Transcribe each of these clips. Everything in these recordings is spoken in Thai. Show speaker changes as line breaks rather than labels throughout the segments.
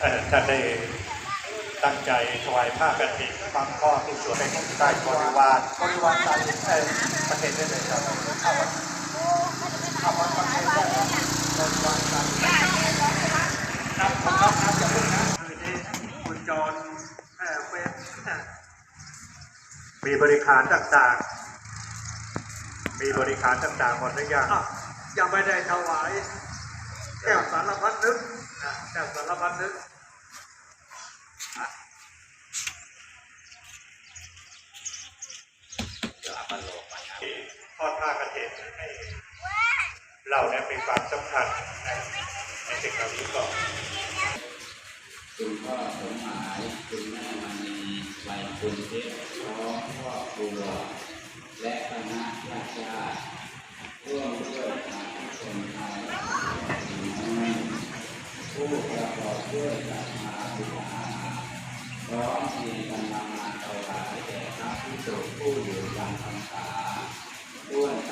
ท่า
น
ได้ตั้งใจถวายผ้ากฐินบางข้อทุกส่วนในของใต้บริวาร
บริวารใจเอ่อประเทศได้เลยครับเอาวัดเอาวัดประเทศได้ครับบริวารใจนับนับนับนับอย่าเพิ่งนะคือนี่คุณจรเอ่อเฟซ
มีบริการต่างๆ มีบริการต่างๆหมดหรือยัง
อะยังไม่ได้ถวายแก้วสารพัดนึกแก้วสารพัดนึก
ทอดผ้ากฐินให้เรา เนี่ยมีความสำคัญในสิ่งเหล่านี้ก่อน
คุณพ่อสมหมายคุณแม่มณีวัยคุณเทพพร้อมครอบครัว และคณะญาติญาติร่วมด้วยการคนไทยผู้ประกอบด้วยศรัทธาบุญาพร้อมมีกำลังมาถวายแด่พระพิสุผู้อยู่ยังพรรษาด้วยใจ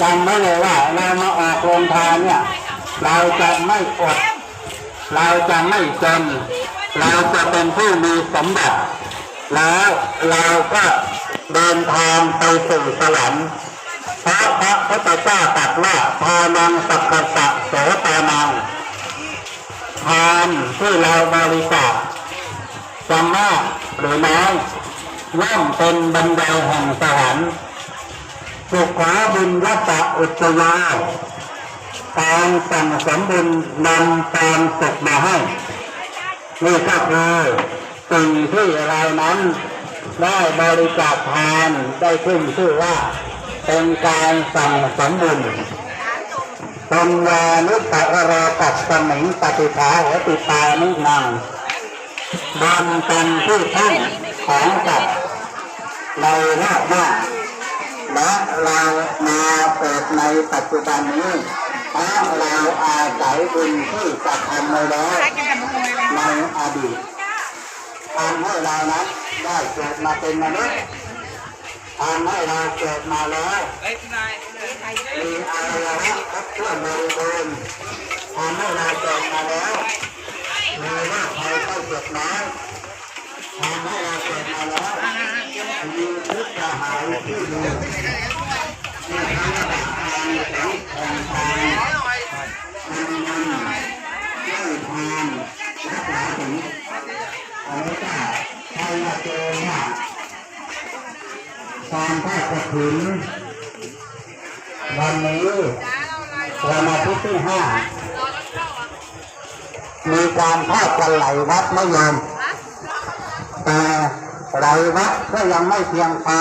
จำไว้เลยว่าเรามาออกโรงทานเนี่ย เราจะไม่อด เราจะไม่จน เราจะเป็นผู้มีสมบัติ แล้วเราก็เดินทางไปสู่สวรรค์พระพระพุทธเจ้าตรัสว่าทานังสัพพะสะโสตานังทานที่เราบริจาคจะมากหรือน้อยย่อมเป็นบันไดแห่งสวรรค์ สุขาบุญรัตอุตยาการสั่งสมบุญนำตามสุขมาให้นี่ก็คือสิ่งที่เรานั้นได้บริจาคทานได้ขึ้นชื่อว่า เป็นการสั่งสมบุญปัญญานุตตะรตัดสมิงปฏิภาหัติตานินังบนเป็นที่ตั้งของจัดในรอบหน้า และเรามาเกิดในปัจจุบันนี้เพราะเราอาศัยบุญที่กระทำมาแล้วในอดีตทำให้เรานั้นได้เกิดมาเป็นมนุษย์ทำให้เราเกิดมาแล้วมีอวัยะครบถ้วนบริบูรณ์ทำให้เราเกิดมาแล้วมีโรคภัยไข้เจ็บน้อย วยทานรักษาถึงอันนี้ก็ใครมาเจอว่าการทอดกระถิ่นวันนี้วันอาทิตย์ที่ห้ามีการทอดกันไหลวัดไม่ยอมแต่ไหลวัดก็ยังไม่เพียงพอ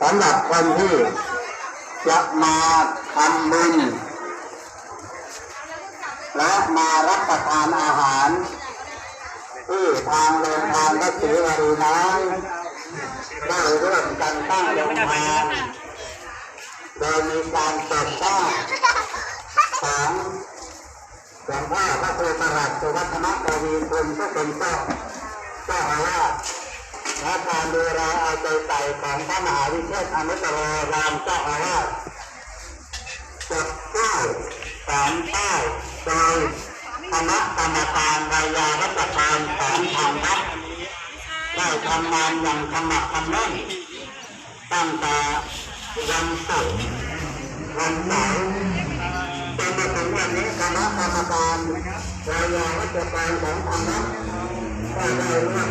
สำหรับคนที่จะมาทำบุญและมารับประทานอาหารที่ทางโรงทานพระศรีวรีน้อยได้ร่วมกันตั้งโรงทานโดยมีการตดสร้างของหลวงพ่อพระครูประหลัดสุวัฒนกวีคุณก็เป็นเจ้าเจ้าอาวาส และการดูแลเอาใจใส่ของพระมหาวิเทศอนุตตรรามเจ้าอาวาสจดป้าสามป้าโดยคณะกรรมการรายารัชการของทางวัดได้ทำงานอย่างขมักเขม้นตั้งแต่วันศุกร์วันเสาร์จนมาถึงวันนี้คณะกรรมการรายารัชการของทางวัดก็ได้ร่วม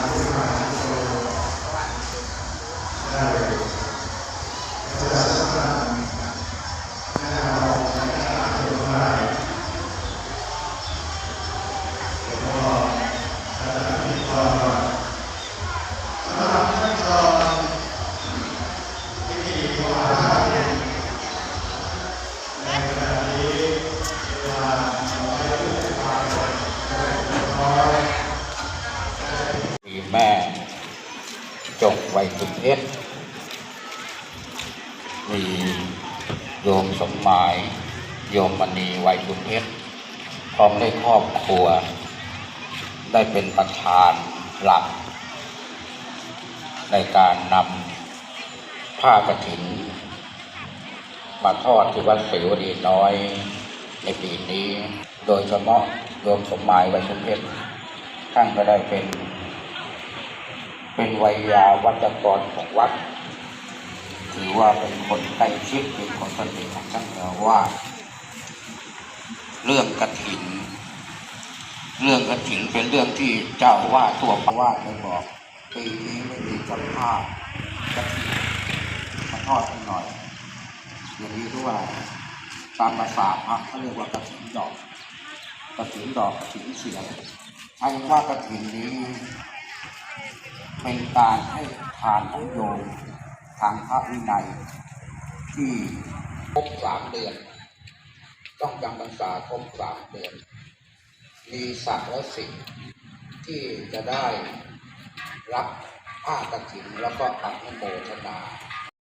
จง
ไวยสุเทศมีโยมสมหมาย โยมมณีไวยสุเทศพร้อมได้ครอบครัว ได้เป็นประธานหลัก ในการนำผ้ากฐิน มาทอดที่วัดเสวรีน้อยในปีนี้ โดยเฉพาะโยมสมหมายไวยสุเทศท่านก็ได้เป็น เป็นวัยยาวัจกรของวัด ถือว่าเป็นคนใกล้ชิดเป็นคนสนิทของท่านเจ้าว่า เรื่องกระถิน เรื่องกระถินเป็นเรื่องที่เจ้าว่าตัวประวาสได้บอกปีนี้ไม่มีกับผ้ากระถินมาทอดกันหน่อยอย่างนี้คือว่าตามภาษาพระเขาเรียกว่ากระถินดอกกระถินดอกกระถินเสียงใช้ว่ากระถินนี้ เป็นการให้ทานของโยมทางพระวินัย ที่ครบสามเดือน ต้องจำพรรษาครบสามเดือน มีศักดิ์และสิ่งที่จะได้รับผ้ากฐินแล้วก็อนุโมทนา